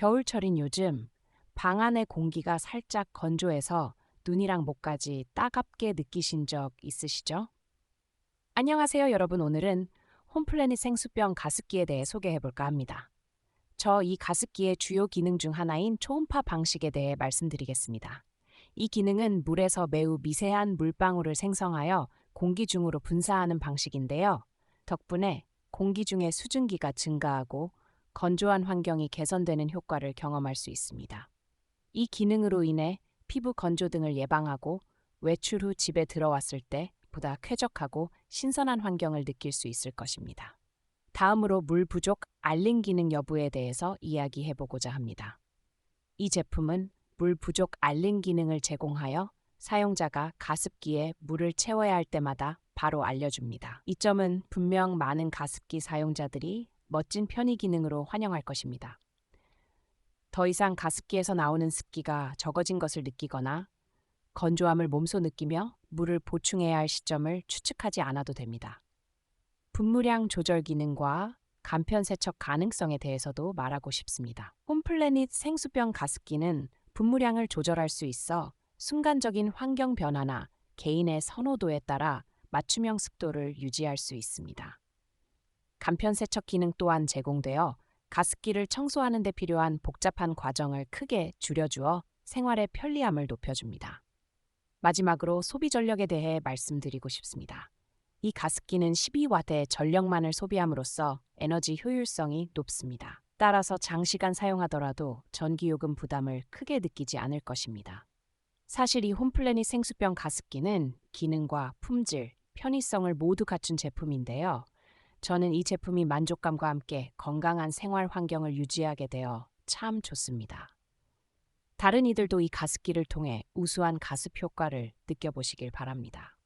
겨울철인 요즘 방 안의 공기가 살짝 건조해서 눈이랑 목까지 따갑게 느끼신 적 있으시죠? 안녕하세요, 여러분. 오늘은 홈플래닛 생수병 가습기에 대해 소개해 볼까 합니다. 저 이 가습기의 주요 기능 중 하나인 초음파 방식에 대해 말씀드리겠습니다. 이 기능은 물에서 매우 미세한 물방울을 생성하여 공기 중으로 분사하는 방식인데요. 덕분에 공기 중의 수증기가 증가하고 건조한 환경이 개선되는 효과를 경험할 수 있습니다. 이 기능으로 인해 피부 건조 등을 예방하고 외출 후 집에 들어왔을 때 보다 쾌적하고 신선한 환경을 느낄 수 있을 것입니다. 다음으로 물 부족 알림 기능 여부에 대해서 이야기해 보고자 합니다. 이 제품은 물 부족 알림 기능을 제공하여 사용자가 가습기에 물을 채워야 할 때마다 바로 알려줍니다. 이 점은 분명 많은 가습기 사용자들이 멋진 편의 기능으로 환영할 것입니다. 더 이상 가습기에서 나오는 습기가 적어진 것을 느끼거나 건조함을 몸소 느끼며 물을 보충해야 할 시점을 추측하지 않아도 됩니다. 분무량 조절 기능과 간편 세척 가능성에 대해서도 말하고 싶습니다. 홈플래닛 생수병 가습기는 분무량을 조절할 수 있어 순간적인 환경 변화나 개인의 선호도에 따라 맞춤형 습도를 유지할 수 있습니다. 간편 세척 기능 또한 제공되어 가습기를 청소하는 데 필요한 복잡한 과정을 크게 줄여주어 생활의 편리함을 높여줍니다. 마지막으로 소비 전력에 대해 말씀드리고 싶습니다. 이 가습기는 12와트의 전력만을 소비함으로써 에너지 효율성이 높습니다. 따라서 장시간 사용하더라도 전기요금 부담을 크게 느끼지 않을 것입니다. 사실 이 홈플래닛 생수병 가습기는 기능과 품질, 편의성을 모두 갖춘 제품인데요. 저는 이 제품이 만족감과 함께 건강한 생활 환경을 유지하게 되어 참 좋습니다. 다른 이들도 이 가습기를 통해 우수한 가습 효과를 느껴보시길 바랍니다.